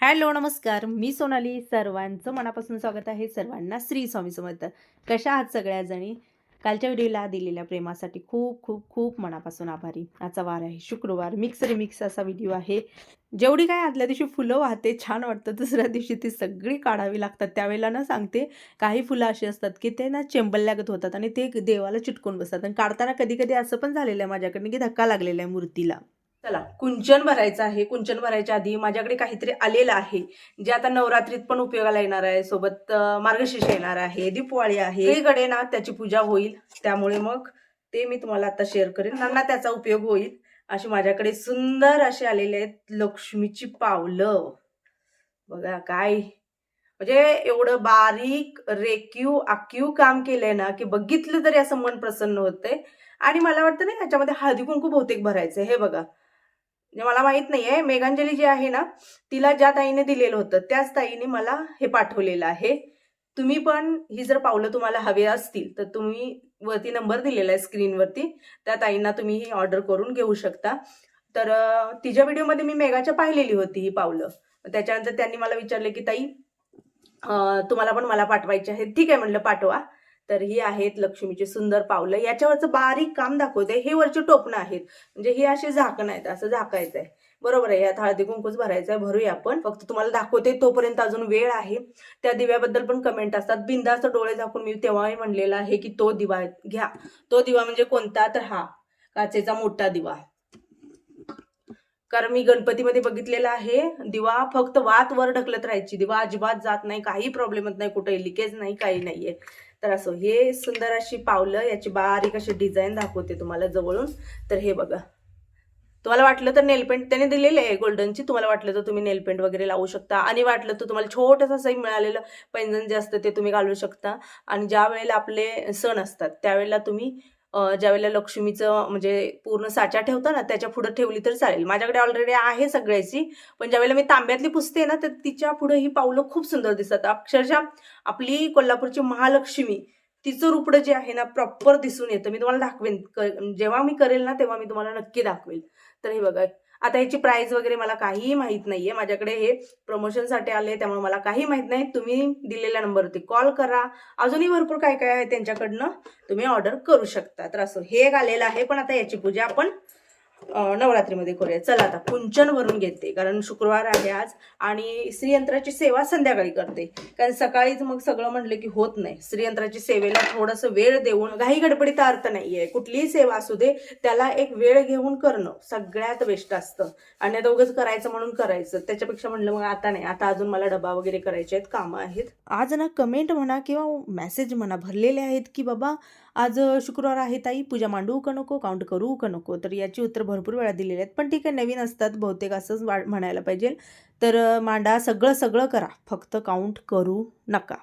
Hello नमस्कार. मी सोनाली. सर्वांचं मनापासून स्वागत आहे. सर्वांना श्री स्वामी समर्थ. कशा आहात सगळ्याजणी कालच्या व्हिडिओला दिलेल्या प्रेमासाठी खूप खूप खूप मनापासून आभारी. आजचा वार आहे. शुक्रवार. मिक्स रिमिक्स असा व्हिडिओ आहे. जेवढी काय आदल्या दिवशी फुलं वाहते छान वाटतं. दुसऱ्या दिवशी ती सगळी काढावी लागतात. त्यावेळेला ना सांगते काही फुलं अशी असतात की ते ना चेंबल्यागत होतात आणि ते देवाला चिटकून बसतात. आणि काढताना कधी कधी असं पण झालेलं आहे माझ्याकडनं की धक्का लागलेला आहे मूर्तीला. चला कुंचन भरायचं आहे. कुंचन भरायच्या आधी माझ्याकडे काहीतरी आलेलं आहे. जे आता नवरात्रीत पण उपयोगाला येणार आहे. सोबत मार्गशीर्ष येणार आहे. दीपवाळी आहे. सगळीकडे ना त्याची पूजा होईल. त्यामुळे मग ते मी तुम्हाला आता शेअर करेन. त्यांना त्याचा उपयोग होईल. अशी माझ्याकडे सुंदर असे आलेले आहेत लक्ष्मीची पावलं. बघा काय. म्हणजे एवढं बारीक रेक्यू आक्यू काम केलंय ना की बघितलं तरी असं मन प्रसन्न होतंय. आणि मला वाटतं ना याच्यामध्ये हळदी कुंकू बहुतेक भरायचं हे बघा. म्हणजे मला माहीत नाहीये मेघांजली जी आहे ना तिला ज्या ताईने दिलेलं होतं त्याच ताईने मला हे पाठवलेलं आहे. तुम्ही पण ही जर पावलं तुम्हाला हवे असतील तर तुम्ही वरती नंबर दिलेला आहे स्क्रीनवरती त्या ताईंना तुम्ही ही ऑर्डर करून घेऊ शकता. तर तिच्या व्हिडिओमध्ये मी मेघाच्या पाहिलेली होती ही पावलं. त्याच्यानंतर त्यांनी मला विचारले की ताई तुम्हाला पण मला पाठवायची आहे ठीक आहे म्हणलं पाठवा. तर ही आहेत लक्ष्मीचे सुंदर पावलं. याच्यावरचं बारीक काम दाखवते हे वरचे टोपणं आहेत. म्हणजे हे असे झाकणं आहेत. असं झाकायचं आहे बरोबर आहे. यात हळदी कुंकूच भरायचं आहे भरूया आपण. फक्त तुम्हाला दाखवते तोपर्यंत अजून वेळ आहे. त्या दिव्याबद्दल पण कमेंट असतात. बिंदास्त डोळे झाकून मी तेव्हाही म्हणलेलं आहे की तो दिवा घ्या. तो दिवा म्हणजे कोणता? तर हा. काचेचा मोठा दिवा. कारण मी गणपतीमध्ये बघितलेला आहे दिवा फक्त वात वर ढकलत राहायची. दिवा अजिबात जात नाही. काही प्रॉब्लेम नाही. कुठे लिकेज नाही. काही नाहीये. तर असं हे सुंदर अशी पावलं याची बारीक अशी डिझाईन दाखवते तुम्हाला जवळून. तर हे बघा. तुम्हाला वाटलं तर नेलपेंट त्याने दिलेले आहे गोल्डनची तुम्हाला वाटलं तर तुम्ही नेलपेंट वगैरे लावू शकता. आणि वाटलं तर तुम्हाला छोटंसं असंही मिळालेलं पैंजण जे असतं ते तुम्ही घालू शकता. आणि ज्या वेळेला आपले सण असतात त्यावेळेला तुम्ही ज्यावेळेला लक्ष्मीचं म्हणजे पूर्ण साच्या ठेवता ना त्याच्या पुढं ठेवली तर चालेल. माझ्याकडे ऑलरेडी आहे सगळ्याची पण ज्यावेळेला मी तांब्यातली पुसते ना तर तिच्या पुढं ही पावलं खूप सुंदर दिसतात. अक्षरशः आपली कोल्हापूरची महालक्ष्मी तिचं रुपडं जे आहे ना प्रॉपर दिसून येतं. मी तुम्हाला दाखवेन. जेव्हा मी करेल ना तेव्हा मी तुम्हाला नक्की दाखवेल. तर हे बघा आता ह्याची प्राइस वगैरे मला काहीही माहीत नाहीये. माझ्याकडे हे प्रमोशनसाठी आले त्यामुळे मला काही माहीत नाही. तुम्ही दिलेल्या नंबरवरती कॉल करा. अजूनही भरपूर काय काय आहे त्यांच्याकडनं तुम्ही ऑर्डर करू शकता. तर असं हे एक आलेलं आहे. पण आता याची पूजा आपण नवरात्रीमध्ये करूया. चला आता कुंचन भरून घेते कारण शुक्रवार आहे आज आणि श्रीयंत्राची सेवा संध्याकाळी करते. कारण सकाळीच मग सगळं म्हणलं की होत नाही. श्रीयंत्राची सेवेला थोडंसं वेळ देऊन घाई गडबडीचा अर्थ नाहीये. कुठलीही सेवा असू दे त्याला एक वेळ घेऊन करणं सगळ्यात बेस्ट असतं. आणि आता करायचं म्हणून करायचं. त्याच्यापेक्षा म्हणलं मग आता नाही. आता अजून मला डबा वगैरे करायचे आहेत कामं आहेत. आज ना कमेंट म्हणा किंवा मेसेज म्हणा भरलेले आहेत की बाबा आज शुक्रवार आहे ताई. पूजा मांडू का नको काउंट करू का नको? तर याची उत्तर भरपूर वेळा दिलेली आहेत. पण ठीक आहे नवीन असतात बहुतेक असंच वा म्हणायला पाहिजे. तर मांडा सगळं सगळं करा. फक्त काउंट करू नका.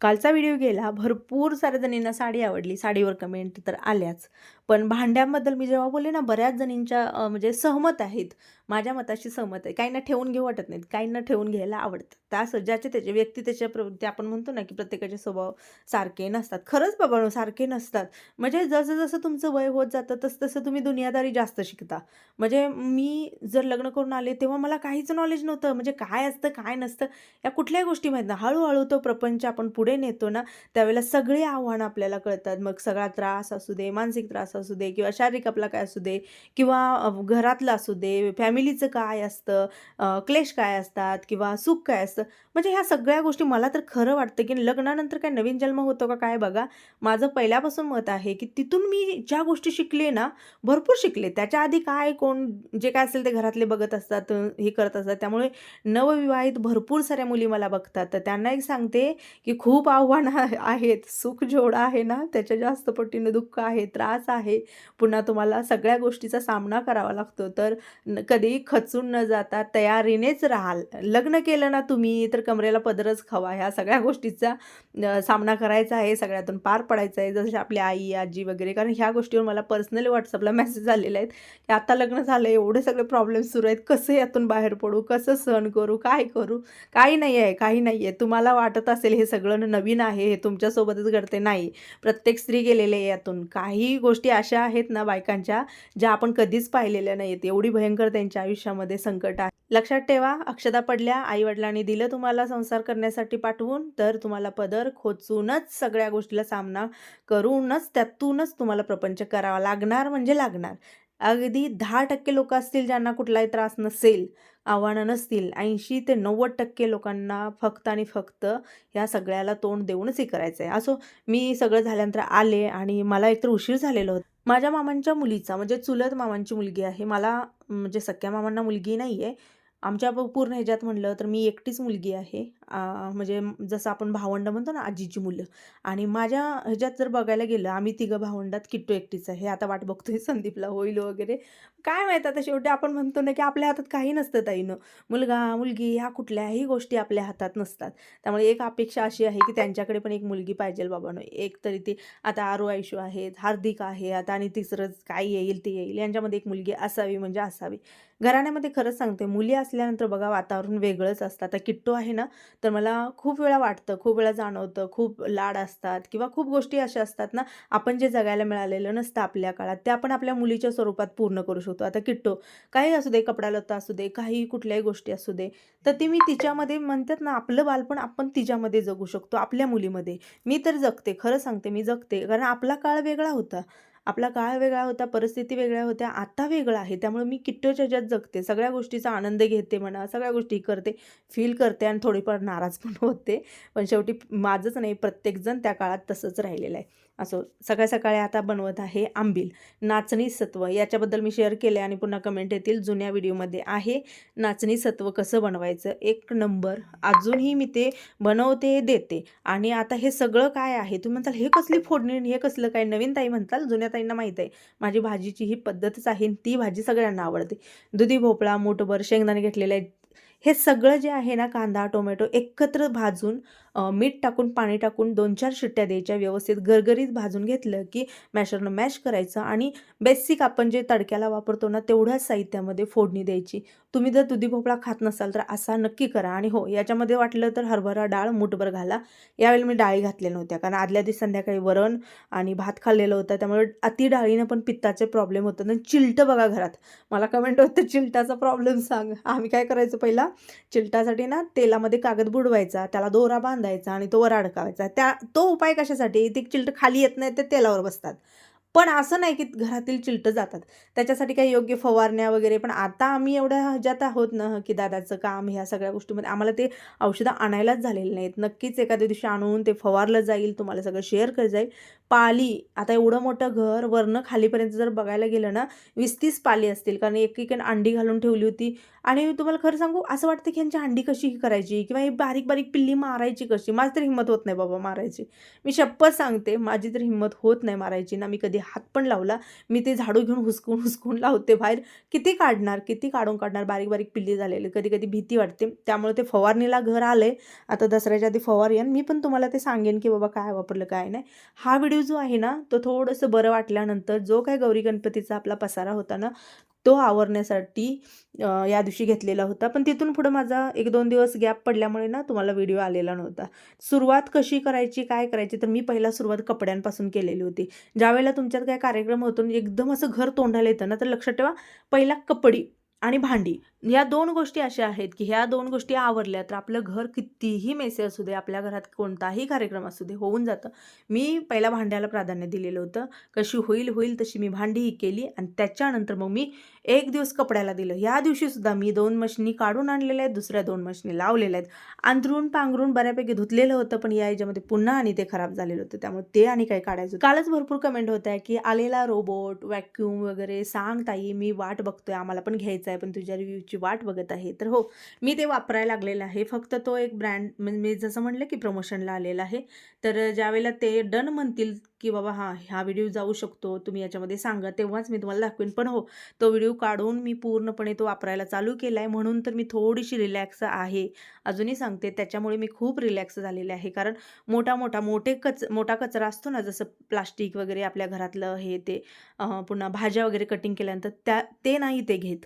कालचा व्हिडिओ गेला. भरपूर साऱ्या जणींना साडी आवडली. साडीवर कमेंट तर आल्याच. पण भांड्यांबद्दल मी जेव्हा बोलले ना बऱ्याच जणींच्या म्हणजे सहमत आहेत. माझ्या मताशी सहमत आहे. काहींना ठेवून घेऊ वाटत नाहीत. काहींना ठेवून घ्यायला आवडतं. त्या ज्याचे त्याचे व्यक्ती त्याच्या प्रवृत्ती आपण म्हणतो ना की प्रत्येकाचे स्वभाव सारखे नसतात. खरंच बाबा सारखे नसतात. म्हणजे जसं जसं तुमचं वय होत जातं तसं तसं तुम्ही दुनियादारी जास्त शिकता. म्हणजे मी जर लग्न करून आले तेव्हा मला काहीच नॉलेज नव्हतं. म्हणजे काय असतं काय नसतं या कुठल्याही गोष्टी माहीत ना हळूहळू तो प्रपंच आपण पुढे नेतो ना त्यावेळेला सगळे आव्हानं आपल्याला कळतात. मग सगळा त्रास असू दे मानसिक त्रास असू दे किंवा शारीरिक आपला काय असू दे किंवा घरातलं असू दे फॅमिलीचं काय असतं क्लेश काय असतात किंवा सुख काय असतं. म्हणजे ह्या सगळ्या गोष्टी मला तर खरं वाटतं की लग्नानंतर काय नवीन जन्म होतो का काय बघा. माझं पहिल्यापासून मत आहे की तिथून मी ज्या गोष्टी शिकले ना भरपूर शिकले. त्याच्या आधी काय कोण जे काय असेल ते घरातले बघत असतात हे करत असतात. त्यामुळे नवविवाहित भरपूर साऱ्या मुली मला बघतात. तर त्यांना एक सांगते की खूप आव्हानं आहेत. सुख जेवढं आहे ना त्याच्या जास्त पटीनं दुःख आहे त्रास आहे. आहे. पुन्हा तुम्हाला सगळ्या गोष्टीचा सामना करावा लागतो. तर न- कधी खचून न जाता तयारीनेच राहाल. लग्न केलं ना तुम्ही तर कमरेला पदरच खावा. ह्या सगळ्या गोष्टीचा सामना करायचा आहे. सगळ्यातून पार पडायचा आहे. जसे आपली आई आजी वगैरे. कारण ह्या गोष्टीवर मला पर्सनली व्हॉट्सअपला मेसेज आलेले आहेत. की आता लग्न झालं एवढे सगळे प्रॉब्लेम सुरू आहेत. कसं यातून बाहेर पडू? कसं सहन करू? काय करू? काही नाही आहे काही नाही आहे. तुम्हाला वाटत असेल हे सगळं नवीन आहे हे तुमच्यासोबतच घडते नाही. प्रत्येक स्त्री गेलेली आहे यातून. काही गोष्टी अशा आहेत ना बायकांच्या ज्या आपण कधीच पाहिलेल्या नाहीत एवढी भयंकर त्यांच्या आयुष्यामध्ये संकट आहे. लक्षात ठेवा अक्षता पडल्या आईवडिलांनी दिलं तुम्हाला संसार करण्यासाठी पाठवून तर तुम्हाला पदर खोचूनच सगळ्या गोष्टीला सामना करूनच त्यातूनच तुम्हाला प्रपंच करावा लागणार म्हणजे लागणार. अगदी दहा टक्के लोक असतील ज्यांना कुठलाही त्रास नसेल आव्हानं नसतील. ऐंशी ते नव्वद टक्के लोकांना फक्त आणि फक्त या सगळ्याला तोंड देऊनच हे करायचं आहे असो मी सगळं झाल्यानंतर आले आणि मला एकतर उशीर झालेलो होतं. माझ्या मामांच्या मुलीचा म्हणजे चुलत मामांची मुलगी आहे. मला म्हणजे सख्या मामांना मुलगी नाही आहे आमच्या पूर्ण ह्याच्यात म्हणलं तर मी एकटीच मुलगी आहे. म्हणजे जसं आपण भावंड म्हणतो ना आजीची मुलं. आणि माझ्या ह्याच्यात जर बघायला गेलं आम्ही तिघं भावंडात किट्टू एकटीच आहे. आता वाट बघतोय संदीपला होईल वगैरे. काय माहीत आता शेवटी आपण म्हणतो ना की आपल्या हातात काही नसतं ताईनं. मुलगा मुलगी ह्या कुठल्याही गोष्टी आपल्या हातात नसतात. त्यामुळे एक अपेक्षा अशी आहे की त्यांच्याकडे पण एक मुलगी पाहिजे बाबांनो. एक तरी ती आता आरो आयशू आहेत हार्दिक आहे आता आणि तिसरंच काय येईल ते येईल. यांच्यामध्ये एक मुलगी असावी म्हणजे असावी. घराण्यामध्ये खरंच सांगते मुली असल्यानंतर बघा वातावरण वेगळंच असतं. आता किट्टू आहे ना तर मला खूप वेळा वाटतं खूप वेळा जाणवतं खूप लाड असतात किंवा खूप गोष्टी अशा असतात ना आपण जे जगायला मिळालेलं नसतं आपल्या काळात ते आपण आपल्या मुलीच्या स्वरूपात पूर्ण करू शकतो. आता किट्टो काही असू दे कपडा लता असू दे काही कुठल्याही गोष्टी असू दे तर ती मी तिच्यामध्ये म्हणतात ना आपलं बालपण आपण तिच्यामध्ये जगू शकतो आपल्या मुलीमध्ये. मी तर जगते खरं सांगते मी जगते कारण आपला काळ वेगळा होता. आपला काळ वेगळा होता परिस्थिती वेगळ्या होत्या आता वेगळं आहे. त्यामुळे मी किट्टोच्या ज्यात जगते सगळ्या गोष्टीचा आनंद घेते म्हणा सगळ्या गोष्टी करते फील करते आणि थोडीफार नाराज पण होते. पण शेवटी माझंच नाही प्रत्येकजण त्या काळात तसंच राहिलेलं आहे. असो सकाळी सकाळी आता बनवत आहे आंबील. नाचणी सत्व याच्याबद्दल मी शेअर केले आणि पुन्हा कमेंट येतील. जुन्या व्हिडिओमध्ये आहे. नाचणी सत्व कसं बनवायचं? एक नंबर अजूनही मी ते बनवते देते. आणि आता हे सगळं काय आहे? तुम्ही म्हणताल हे कसली फोडणी हे कसलं काय? नवीन ताई म्हणताल जुन्या ताईंना माहीत आहे. माझी भाजीची ही पद्धतच आहे ती भाजी सगळ्यांना आवडते. दुधी भोपळा मोठभर शेंगदाणे घेतलेले हे सगळं जे आहे ना कांदा टोमॅटो एकत्र भाजून मीठ टाकून पाणी टाकून दोन चार शिट्ट्या द्यायच्या. व्यवस्थित गरगरीत भाजून घेतलं की मॅशरनं मॅश करायचं आणि बेसिक आपण जे तडक्याला वापरतो ना तेवढ्याच साहित्यामध्ये फोडणी द्यायची. तुम्ही जर दुधी भोपळा खात नसाल तर असा नक्की करा. आणि हो याच्यामध्ये वाटलं तर हरभरा डाळ मुठभर घाला. यावेळी मी डाळी घातल्या नव्हत्या. कारण आदल्या दिवशी संध्याकाळी वरण आणि भात खाल्लेलं होतं. त्यामुळे अति डाळीनं पण पित्ताचे प्रॉब्लेम होतात. आणि चिलटं बघा घरात. मला कमेंट होतं चिलटाचा प्रॉब्लेम सांग. आम्ही काय करायचं पहिला? चिलटासाठी ना तेलामध्ये कागद बुडवायचा. त्याला दोरा बांध बांधायचा आणि तो वर अडकावायचा त्या तो उपाय कशासाठी? ते चिलटं खाली येत नाही ते तेलावर बसतात. पण असं नाही की घरातील चिलटं जातात. त्याच्यासाठी काही योग्य फवारण्या वगैरे पण आता आम्ही एवढ्या ह्याच्यात आहोत ना की दादाचं काम ह्या सगळ्या गोष्टीमध्ये आम्हाला ते औषधं आणायलाच झालेले नाहीत. नक्कीच एखाद्या दिवशी आणून ते फवारलं जाईल तुम्हाला सगळं शेअर कर जाईल. पाली आता एवढं मोठं घर वरनं खालीपर्यंत जर बघायला गेलं ना वीस तीस पाली असतील. कारण एकीकडे अंडी घालून ठेवली होती आणि तुम्हाला खरं सांगू असं वाटतं की ह्यांची हंडी कशी करायची किंवा हे बारीक बारीक पिल्ली मारायची कशी? माझी तर हिंमत होत नाही बाबा मारायची. मी शपथ सांगते माझी तर हिंमत होत नाही मारायची. ना मी कधी हात पण लावला मी ते झाडू घेऊन हुसकून हुसकून लावते बाहेर. किती काढणार किती काढून काढणार बारीक बारीक पिल्ली झालेले? कधी कधी भीती वाटते. त्यामुळे ते फवारणीला घर आले आता दसऱ्याच्या आधी फवार मी पण तुम्हाला ते सांगेन की बाबा काय वापरलं काय नाही. हा व्हिडिओ जो आहे ना तो थोडंसं बरं वाटल्यानंतर जो काय गौरी गणपतीचा आपला पसारा होता ना तो आवरण्यासाठी या दिवशी घेतलेला होता. पण तिथून पुढं माझा एक दोन दिवस गॅप पडल्यामुळे ना तुम्हाला व्हिडिओ आलेला नव्हता. सुरुवात कशी करायची काय करायची तर मी पहिला सुरुवात कपड्यांपासून केलेली होती. ज्यावेळेला तुमच्यात काय कार्यक्रम होतो आणि एकदम असं घर तोंडाला येतं ना तर लक्षात ठेवा पहिला कपडी. आणि भांडी. या दोन गोष्टी अशा आहेत की ह्या दोन गोष्टी आवरल्या तर आपलं घर कितीही मेसे असू दे आपल्या घरात कोणताही कार्यक्रम असू दे होऊन जातं. मी पहिला भांड्याला प्राधान्य दिलेलं होतं. कशी होईल होईल तशी मी भांडीही केली आणि त्याच्यानंतर मग मी एक दिवस कपड्याला दिलं. ह्या दिवशीसुद्धा मी दोन मशनी काढून आणलेल्या आहेत दुसऱ्या दोन मशनी लावलेल्या आहेत. अंथरून पांघरून बऱ्यापैकी धुतलेलं होतं पण या याच्यामध्ये पुन्हा आणि ते खराब झालेलं होतं. त्यामुळे ते आणि काही काढायचं कालच भरपूर कमेंट होत आहे की आलेला रोबोट व्हॅक्यूम वगैरे सांग ताई मी वाट बघतोय आम्हाला पण घ्यायचं आहे पण तुझ्या रिव्ह्यूची वाट बघत आहे. तर हो मी ते वापरायला लागलेलं आहे. फक्त तो एक ब्रँड म्हणजे मी जसं म्हणलं की प्रमोशनला आलेला आहे. तर ज्यावेळेला ते डन म्हणतील की बाबा हां हा व्हिडिओ जाऊ शकतो तुम्ही याच्यामध्ये सांगा तेव्हाच मी तुम्हाला दाखवेन. पण हो तो व्हिडिओ काढून मी पूर्णपणे तो वापरायला चालू केला आहे म्हणून तर मी थोडीशी रिलॅक्स आहे. अजूनही सांगते त्याच्यामुळे मी खूप रिलॅक्स झालेले आहे. कारण मोठा मोठा मोठे कच मोठा कचरा असतो ना जसं प्लास्टिक वगैरे आपल्या घरातलं हे ते पुन्हा भाज्या वगैरे कटिंग केल्यानंतर त्या ते नाही ते घेत.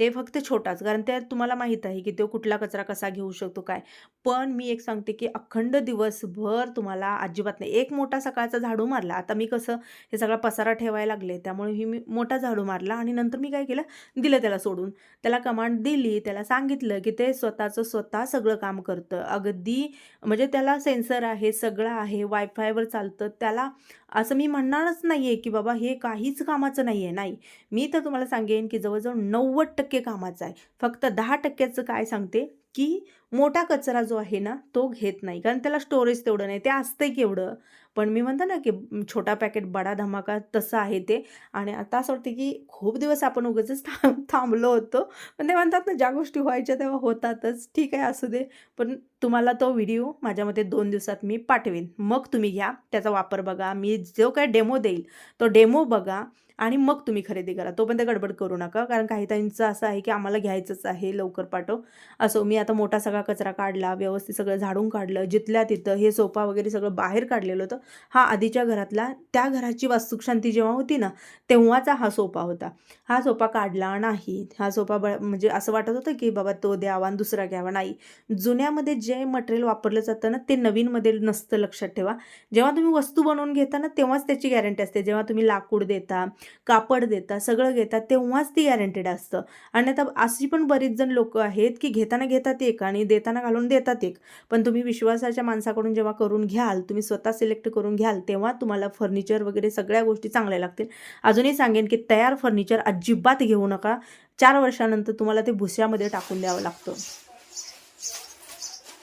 ते फक्त छोटाच कारण त्या तुम्हाला माहीत आहे की तो कुठला कचरा कसा घेऊ शकतो काय. पण मी एक सांगते की अखंड दिवसभर तुम्हाला अजिबात नाही. एक मोठा सकाळचा झाडू मारला. आता मी कसं हे सगळा पसारा ठेवायला लागले त्यामुळे ही मी मोठा झाडू मारला आणि नंतर मी काय केलं दिलं त्याला सोडून. त्याला कमांड दिली त्याला सांगितलं की ते स्वतःचं स्वतः सगळं काम करतं. अगदी म्हणजे त्याला सेन्सर आहे सगळं आहे वायफायवर चालतं. त्याला असं मी म्हणणारच नाही आहे की बाबा हे काहीच कामाचं नाही आहे नाही. मी तर तुम्हाला सांगेन की जवळजवळ नव्वद टक्के कामाचं आहे. फक्त दहा टक्क्याचं काय सांगते? की मोठा कचरा जो आहे ना तो घेत नाही. कारण त्याला स्टोरेज तेवढं नाही. ते असतंय केवढं. पण मी म्हणतो ना की छोटा पॅकेट बडा धमाका तसं आहे ते. आणि आता असं वाटतं की खूप दिवस आपण उगाचच थांब थांबलो होतो. पण ते म्हणतात ना ज्या गोष्टी व्हायच्या तेव्हा होतातच. ठीक आहे असू दे. पण तुम्हाला तो व्हिडिओ माझ्या मते दोन दिवसात मी पाठवेन. मग तुम्ही घ्या त्याचा वापर बघा. मी जो काय डेमो देईल तो डेमो बघा आणि मग तुम्ही खरेदी करा. तोपर्यंत गडबड करू नका. कारण काही ताईंचं असं आहे की आम्हाला घ्यायचंच आहे लवकर पाठव. असो मी आता मोठा सगळा कचरा काढला व्यवस्थित सगळं झाडून काढलं जिथल्या तिथं हे सोफा वगैरे सगळं बाहेर काढलेलं होतं हा आधीच्या घरातला त्या घराची वास्तुशांती जेव्हा होती ना तेव्हाचा हा सोफा होता. हा सोफा काढला नाही. हा सोफा ब म्हणजे असं वाटत होतं की बाबा तो द्यावा आणि दुसरा घ्यावा. नाही. जुन्यामध्ये जे मटेरियल वापरलं जातं ना ते नवीनमध्ये नसतं लक्षात ठेवा. जेव्हा तुम्ही वस्तू बनवून घेता ना तेव्हाच त्याची गॅरंटी असते. जेव्हा तुम्ही लाकूड देता कापड देता सगळं घेता तेव्हाच ती गॅरंटेड असतं. आणि आता अशी पण बरीच जण लोक आहेत की घेताना घेतात एक आणि देताना घालून देतात एक. पण तुम्ही विश्वासाच्या माणसाकडून जेव्हा करून घ्याल तुम्ही स्वतः सिलेक्ट करून घ्याल तेव्हा तुम्हाला फर्निचर वगैरे सगळ्या गोष्टी चांगल्या लागतील. अजूनही सांगेन की तयार फर्निचर अजिबात घेऊ नका. चार वर्षानंतर तुम्हाला ते भुस्यामध्ये टाकून द्यावं लागतं.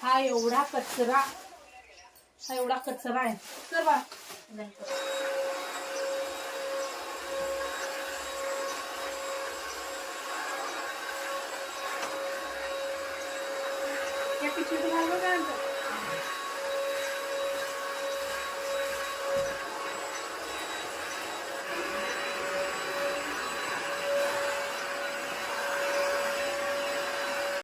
हा एवढा कचरा हा एवढा कचरा आहे. चल बा या पिशवीत घाल बघा